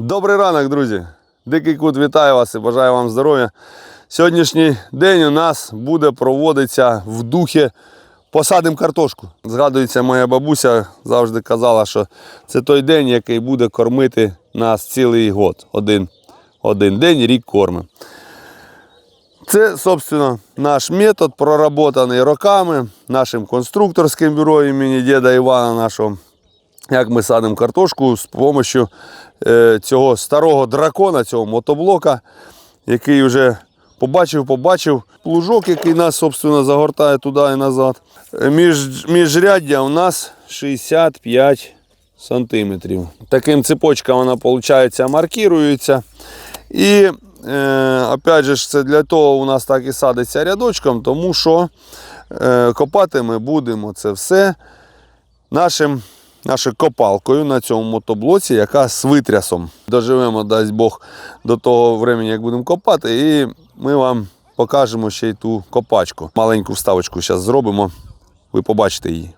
Добрий ранок, друзі! Дикий кут вітаю вас і бажаю вам здоров'я. Сьогоднішній день у нас буде проводитися в духі посадим картошку. Згадується, моя бабуся завжди казала, що це той день, який буде кормити нас цілий год. Один, один день рік корми. Це, собственно, наш метод, проработаний роками нашим конструкторським бюро імені діда Івана нашого як ми садимо картошку з допомогою е, цього старого дракона, цього мотоблока, який вже побачив, побачив плужок, який нас, собственно, загортає туди і назад. Е, Між, міжряддя у нас 65 сантиметрів. Таким цепочка вона, виходить, маркірується. І е, опять же, це для того у нас так і садиться рядочком, тому що е, копати ми будемо це все нашим, нашою копалкою на цьому мотоблоці, яка з витрясом. Доживемо, дасть Бог, до того времени, як будемо копати, і ми вам покажемо ще й ту копачку. Маленьку вставочку зараз зробимо, ви побачите її.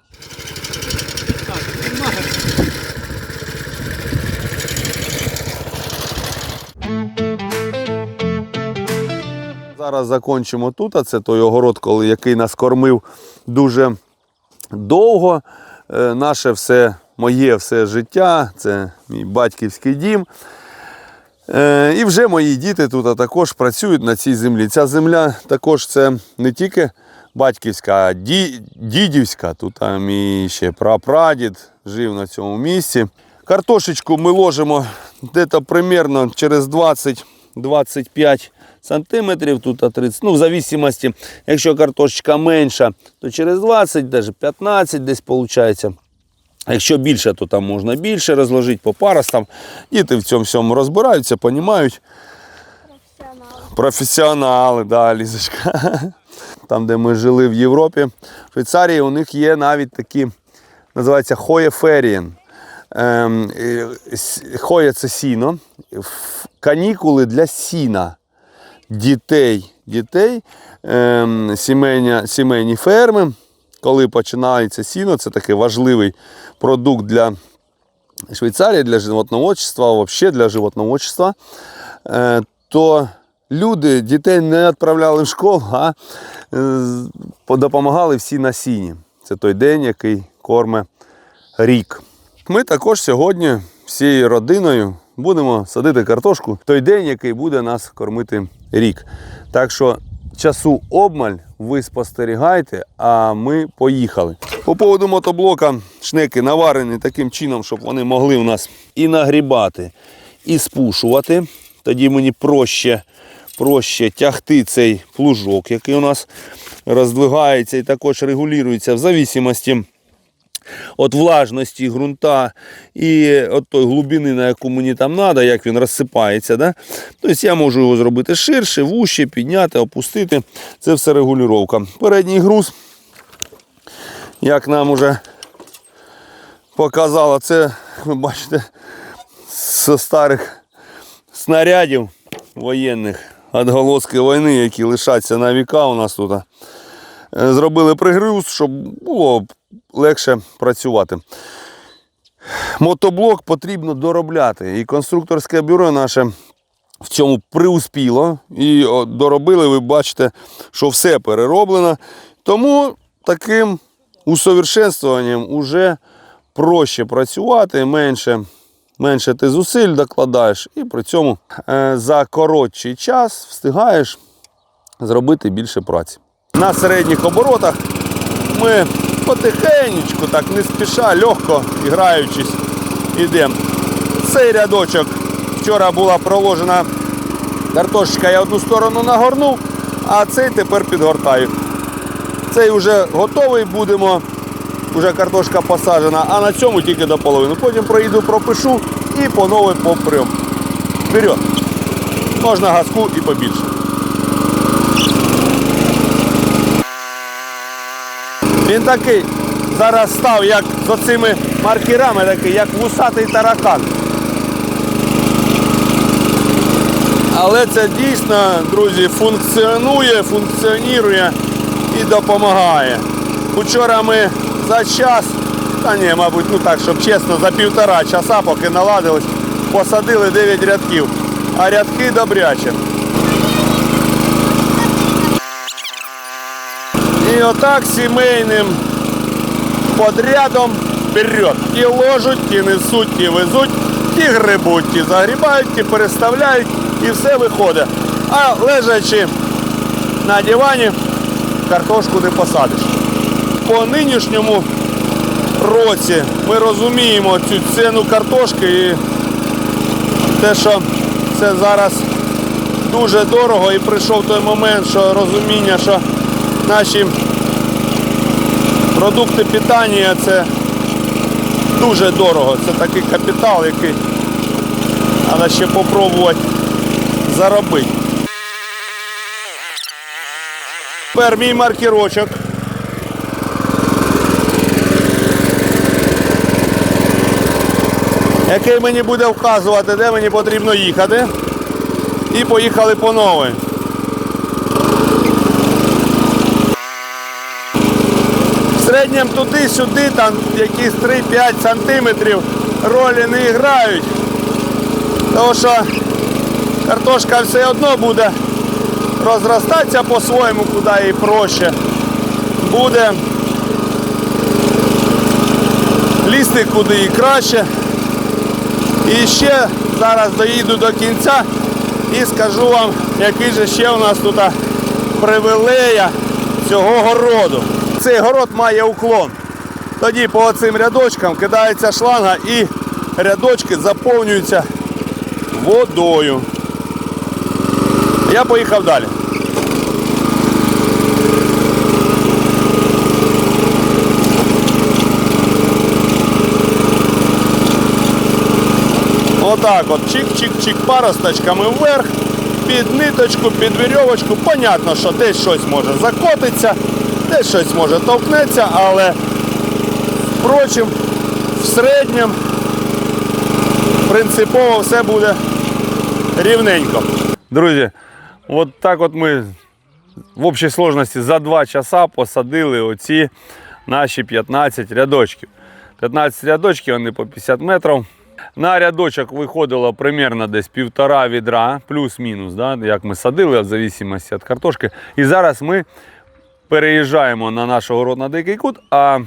Зараз закінчимо тут, а це той огород, який нас кормив дуже довго. Е, Наше все, моє все життя, це мій батьківський дім. Е, І вже мої діти тут також працюють на цій землі. Ця земля також це не тільки батьківська, а ді- дідівська. Тут мій ще прапрадід жив на цьому місці. Картошечку ми ложимо десь приблизно через 20-25 сантиметрів, тут 30, ну в зависимості, якщо картошечка менша, то через 20, навіть 15 десь виходить. Якщо більше, то там можна більше розложити по паростам. Діти в цьому всьому розбираються, розуміють. Професіонали, да, Лізочка. Там, де ми жили в Європі, в Швейцарії у них є навіть такі, називається хоєферієн. Ем, е, це сіно, канікули для сіна дітей, дітей ем, сімейні, сімейні ферми. Коли починається сіно, це такий важливий продукт для Швейцарії, для животноводства, взагалі для животноводства, е, то люди дітей не відправляли в школу, а е, допомагали всі на сіні. Це той день, який корме рік. Ми також сьогодні всією родиною будемо садити картошку той день, який буде нас кормити рік. Так що часу обмаль, ви спостерігайте, а ми поїхали. По поводу мотоблока шнеки наварені таким чином, щоб вони могли у нас і нагрібати, і спушувати. Тоді мені проще, проще тягти цей плужок, який у нас роздвигається і також регулюється в зависимості от влажності ґрунта і от той глибини, на яку мені там треба, як він розсипається. Да? Тобто я можу його зробити ширше, вуще, підняти, опустити. Це все регулювання. Передній груз, як нам уже показало, це, ви бачите, з старих снарядів воєнних відголоски війни, які лишаться на віка у нас тут. Е, Зробили пригруз, щоб було легше працювати. Мотоблок потрібно доробляти. І конструкторське бюро наше в цьому приуспіло. І доробили, ви бачите, що все перероблено. Тому таким усовершенствуванням вже проще працювати, менше, менше ти зусиль докладаєш, і при цьому е, за коротший час встигаєш зробити більше праці. На середніх оборотах ми потихенечку, так не спіша, легко граючись, йдемо. Цей рядочок вчора була проложена картошечка, я одну сторону нагорнув, а цей тепер підгортаю. Цей вже готовий будемо, вже картошка посаджена, а на цьому тільки до половини. Потім проїду, пропишу і по новій попрям. Вперед! Можна газку і побільше. Він такий зараз став, як з оцими маркерами, такий, як вусатий таракан. Але це дійсно, друзі, функціонує, функціонує і допомагає. Учора ми за час, та ні, мабуть, ну так, щоб чесно, за півтора часа, поки наладилось, посадили 9 рядків, а рядки добряче. І отак сімейним подрядом вперед. І ложуть, і несуть, і везуть, і грибуть, і загрібають, і переставляють, і все виходить. А лежачи на дивані, картошку не посадиш. По нинішньому році ми розуміємо цю ціну картошки і те, що це зараз дуже дорого і прийшов той момент, що розуміння, що наші продукти питання це дуже дорого. Це такий капітал, який треба ще спробувати заробити. Тепер мій маркерочок. Який мені буде вказувати, де мені потрібно їхати. І поїхали по новій. В середньому туди-сюди, там якісь 3-5 сантиметрів ролі не грають. Тому що картошка все одно буде розростатися по-своєму, куди їй проще. Буде лізти куди і краще. І ще зараз доїду до кінця і скажу вам, який же ще у нас тут привилея цього городу. Цей город має уклон. Тоді по цим рядочкам кидається шланга і рядочки заповнюються водою. Я поїхав далі. Отак от чик-чик-чик паросточками вверх, під ниточку, під вірьовочку. Понятно, що десь щось може закотитися, десь щось може товкнеться, але впрочем, в середньому принципово все буде рівненько. Друзі, от так от ми в общій сложності за 2 часа посадили оці наші 15 рядочків. 15 рядочків, вони по 50 метрів. На рядочок виходило примерно десь півтора відра, плюс-мінус, да, як ми садили, в зависимості від картошки. І зараз ми переїжджаємо на наш город на дикий кут, а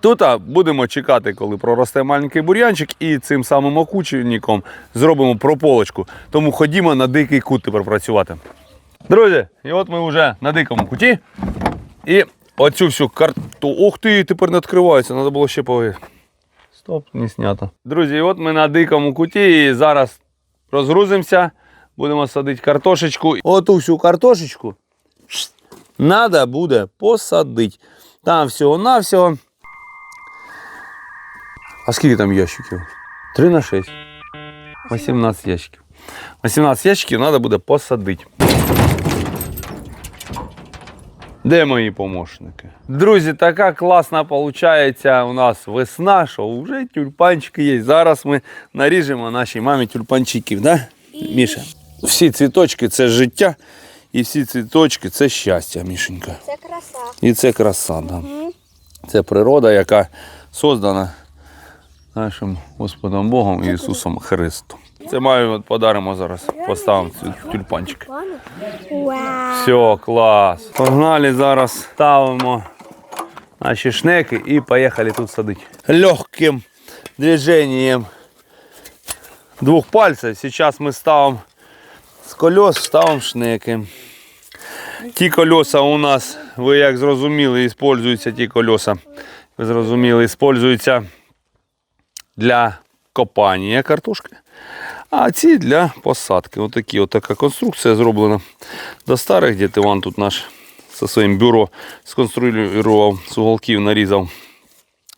тут будемо чекати, коли проросте маленький бур'янчик, і цим самим окучником зробимо прополочку. Тому ходімо на дикий кут тепер працювати. Друзі, і от ми вже на дикому куті. І оцю всю карту. Ух ти, тепер не відкривається, треба було ще повинити. Стоп, не знято. Друзі, от ми на дикому куті і зараз розгрузимося, будемо садити картошечку. Оту всю картошечку треба буде посадити. Там всього-навсього. А скільки там ящиків? 3 на 6. 18 ящиків. 18 ящиків треба буде посадити. Де мої помощники? Друзі, така класна виходить у нас весна, що вже тюльпанчики є. Зараз ми наріжемо нашій мамі тюльпанчиків, да? Міша? Всі цвіточки це життя, і всі цвіточки це щастя, Мішенька. Це краса. І це краса. Да. Це природа, яка создана нашим Господом Богом Ісусом Христом. Це маю подаримо зараз. Поставимо ці тюльпанчики. Вау. Все, клас. Погнали зараз ставимо наші шнеки і поїхали тут садити. Легким движением двох пальців. Зараз ми ставимо з колес, ставимо шнеки. Ті колеса у нас, ви як зрозуміли, використовуються ті колеса. Ви зрозуміли, використовуються для копання картошки. А ці для посадки. Отакі, отака конструкція зроблена. До старих дід Іван тут наш зі своїм бюро сконструював з уголків, нарізав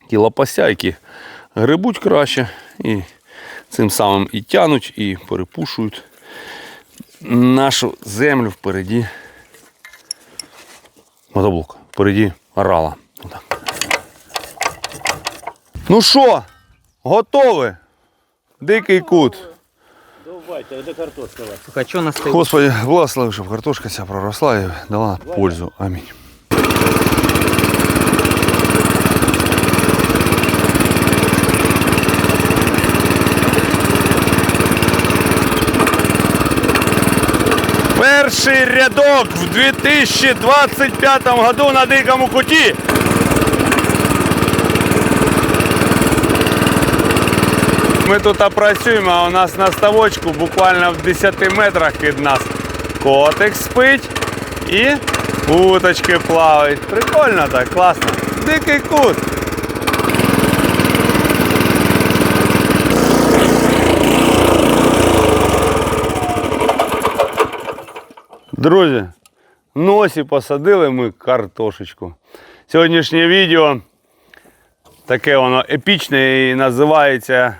ті лопастя, які грибуть краще. І цим самим і тянуть, і перепушують нашу землю впереді. Мотоблок, впереді орала. Отак. Ну що, готові? Дикий кут. Давайте, де картошка у вас? Слухай, що нас стоїть? Господи, благослови, щоб картошка ця проросла і дала пользу. Амінь. Перший рядок в 2025 году на дикому куті. Ми тут працюємо, а у нас на ставочку буквально в 10 метрах від нас котик спить і уточки плавають. Прикольно так, класно. Дикий кут. Друзі, носі посадили ми картошечку. Сьогоднішнє відео таке воно епічне і називається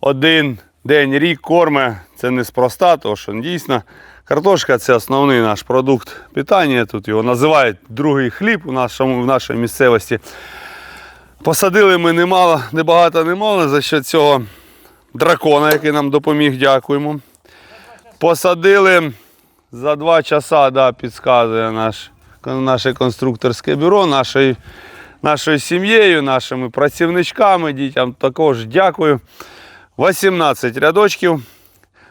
Один день рік корме. Це неспроста, тому що дійсно картошка це основний наш продукт питання. Тут його називають другий хліб у нашому, в нашій місцевості. Посадили ми немало, небагато немало за що цього дракона, який нам допоміг, дякуємо. Посадили за два часа, да, підказує наш, наше конструкторське бюро, нашою, нашою сім'єю, нашими працівничками, дітям також дякую. 18 рядочків.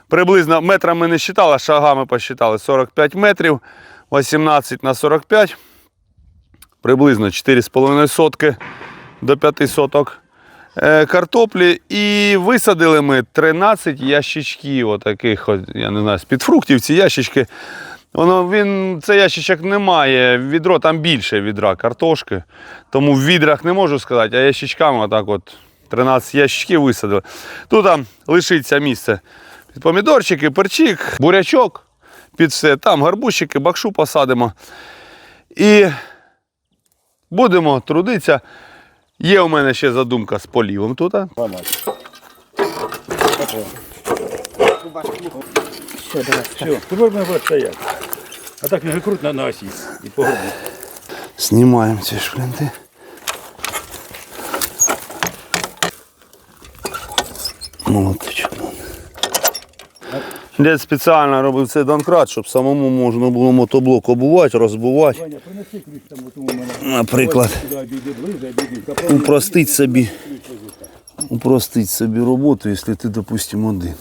Приблизно метрами не считали, а шагами посчитали 45 метрів, 18 на 45, приблизно 4,5 сотки до 5 соток картоплі. І висадили ми 13 ящичків, отаких, я не знаю, з-під фруктів ці ящички. Воно, він, цей ящичок не має відро, там більше відра картошки. Тому в відрах не можу сказати, а ящичками отак от 13 ящичків висадили. Тут там лишиться місце під помідорчики, перчик, бурячок, під все. Там гарбузчики, бакшу посадимо. І будемо трудитися. Є у мене ще задумка з полівом тут. Все, давай. Все, тепер ми будемо стояти. А так не крут на осі і. Знімаємо ці шклянти. Молодчик. Дід спеціально робив цей донкрат, щоб самому можна було мотоблок обувати, розбувати. Наприклад, упростить собі, упростить собі роботу, якщо ти, допустимо, один.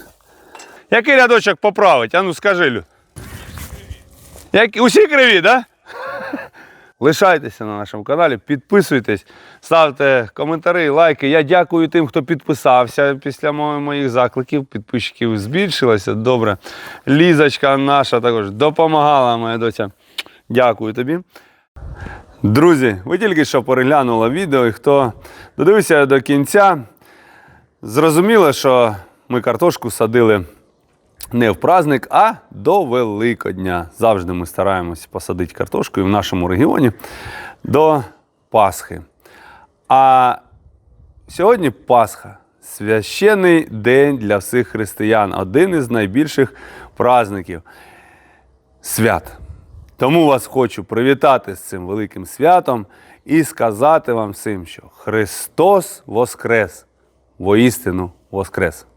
Який рядочок поправить? А ну скажи, Лю. Як... Усі криві, так? Да? Лишайтеся на нашому каналі, підписуйтесь, ставте коментарі, лайки. Я дякую тим, хто підписався після моїх закликів. Підписчиків збільшилося. Добре. Лізочка наша також допомагала, моя доця. Дякую тобі. Друзі, ви тільки що переглянули відео, і хто додивився до кінця, зрозуміло, що ми картошку садили не в праздник, а до Великодня. Завжди ми стараємось посадити картошку і в нашому регіоні до Пасхи. А сьогодні Пасха. Священний день для всіх християн, один із найбільших праздників свят. Тому вас хочу привітати з цим великим святом і сказати вам всім, що Христос Воскрес! Воістину Воскрес!